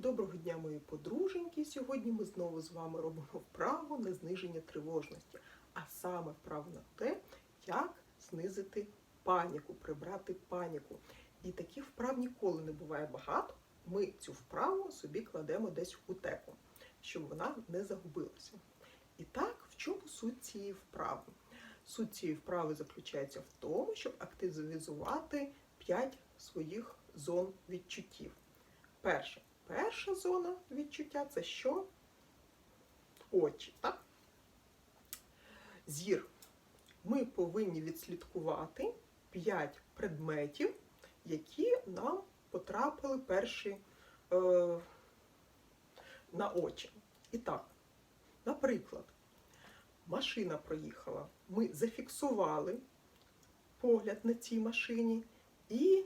Доброго дня, мої подруженьки. Сьогодні ми знову з вами робимо вправу на зниження тривожності, а саме вправу на те, як знизити паніку, прибрати паніку. І таких вправ ніколи не буває багато. Ми цю вправу собі кладемо десь у теку, щоб вона не загубилася. І так, в чому суть цієї вправи? Суть цієї вправи заключається в тому, щоб активізувати 5 своїх зон відчуттів. Перше. Перша зона відчуття це що? Очі, так? Зір. Ми повинні відслідкувати 5 предметів, які нам потрапили перші е, на очі. І так, наприклад, машина проїхала. Ми зафіксували погляд на цій машині і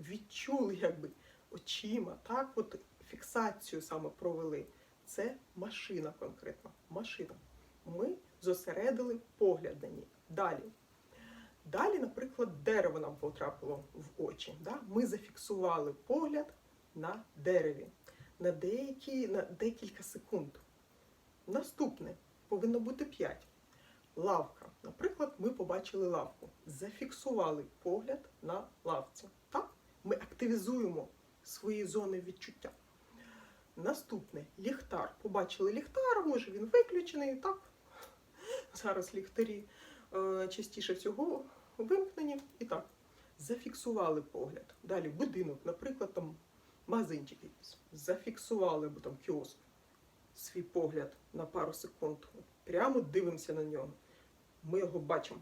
відчули, якби очима, так, от фіксацію саме провели. Це машина конкретно. Машина. Ми зосередили погляд на ній. Далі. Далі, наприклад, дерево нам потрапило в очі. Да? Ми зафіксували погляд на дереві на, деякі, на декілька секунд. Наступне повинно бути 5. Лавка. Наприклад, ми побачили лавку, зафіксували погляд на лавці. Так? Ми активізуємо свої зони відчуття. Наступне ліхтар. Побачили ліхтар, може він виключений, так? Зараз ліхтарі е, частіше всього вимкнені. І так, зафіксували погляд. Далі будинок, наприклад, там магазинчик якийсь. Зафіксували, або там кіоск, свій погляд на пару секунд. Прямо дивимося на нього. Ми його бачимо.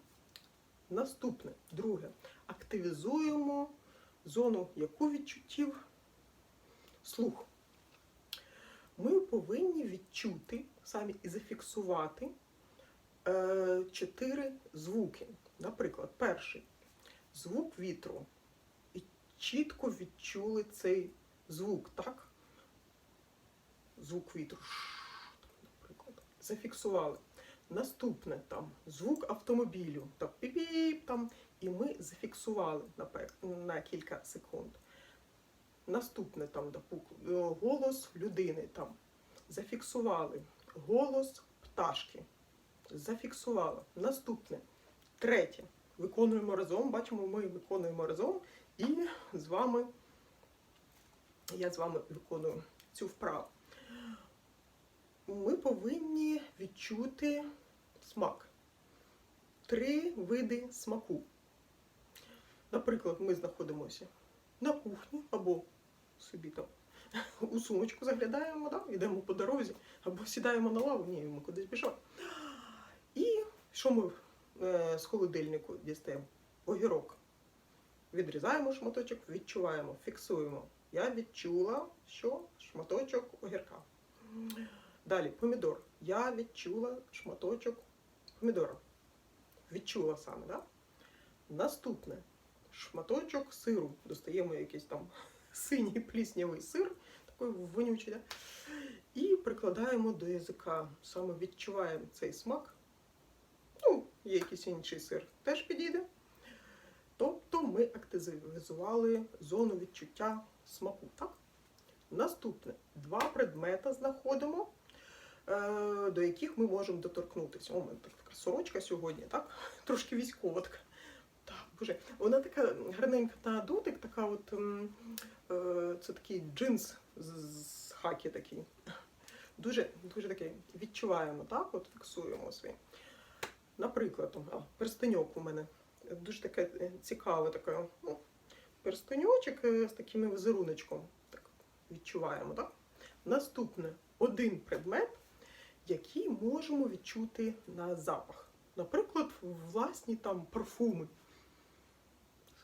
Наступне, друге, активізуємо зону яку відчуттів слух. Повинні відчути самі і зафіксувати е, чотири звуки. Наприклад, перший звук вітру. І чітко відчули цей звук, так? Звук вітру. Наприклад. Зафіксували. Наступне там звук автомобілю, так піп-піп, там, і ми зафіксували на, на кілька секунд. Наступне там голос людини там зафіксували. Голос пташки. Зафіксували. Наступне. Третє. Виконуємо разом. Бачимо, ми виконуємо разом. І з вами я з вами виконую цю вправу. Ми повинні відчути смак. Три види смаку. Наприклад, ми знаходимося на кухні або собі там у сумочку заглядаємо, да? йдемо по дорозі, або сідаємо на лаву, ні, ми кудись біжимо. І що ми е, з холодильнику дістаємо? Огірок. Відрізаємо шматочок, відчуваємо, фіксуємо. Я відчула, що шматочок огірка. Далі помідор. Я відчула шматочок помідора. Відчула саме, да? Наступне шматочок сиру. Достаємо якийсь там синій пліснявий сир, такий вонючий, да? і прикладаємо до язика. Саме відчуваємо цей смак. Ну, є якийсь інший сир, теж підійде. Тобто ми активізували зону відчуття смаку. Так? Наступне два предмета знаходимо, е, до яких ми можемо доторкнутися. У мене така сорочка сьогодні, так? Трошки військова така. Боже, вона така гарненька на дотик, така от е, це такий джинс з, хакі такий. Дуже, дуже такий відчуваємо, так? От фіксуємо свій. Наприклад, а, перстеньок у мене дуже таке е, цікаве, таке, ну, перстеньочок е, з таким візеруночком. Так, відчуваємо, так? Наступне один предмет, який можемо відчути на запах. Наприклад, власні там парфуми.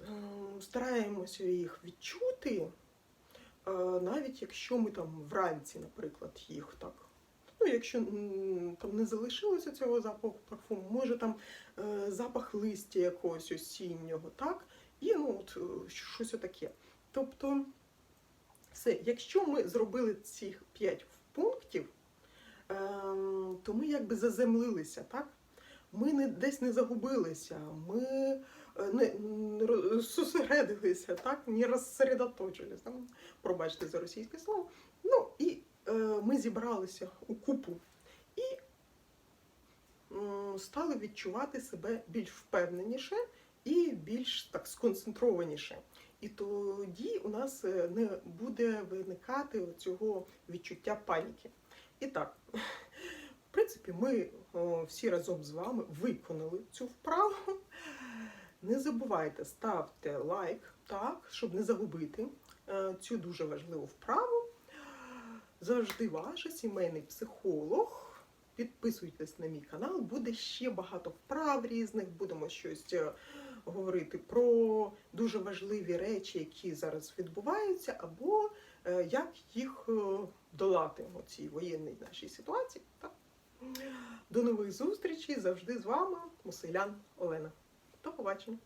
Ем, Стараємося їх відчути, е, навіть якщо ми там вранці, наприклад, їх так. Ну, якщо там не залишилося цього запаху парфуму, може там е, запах листя якогось осіннього, так? І ну, от, е, щось таке. Тобто, все, якщо ми зробили ці 5 пунктів, ем, то ми якби заземлилися, так? Ми не, десь не загубилися, ми е, не, зосередилися, так, не розсередоточилися. Там, Пробачте за російське слово. Ну і е, ми зібралися у купу і м, стали відчувати себе більш впевненіше і більш так сконцентрованіше. І тоді у нас е, не буде виникати цього відчуття паніки. І так, в принципі, ми о, всі разом з вами виконали цю вправу. Не забувайте, ставте лайк, так, щоб не загубити е, цю дуже важливу вправу. Завжди ваш сімейний психолог. Підписуйтесь на мій канал, буде ще багато вправ різних, будемо щось е, говорити про дуже важливі речі, які зараз відбуваються, або е, як їх долати у цій воєнній нашій ситуації. До нових зустрічей завжди з вами, Мусилян Олена. До побачення.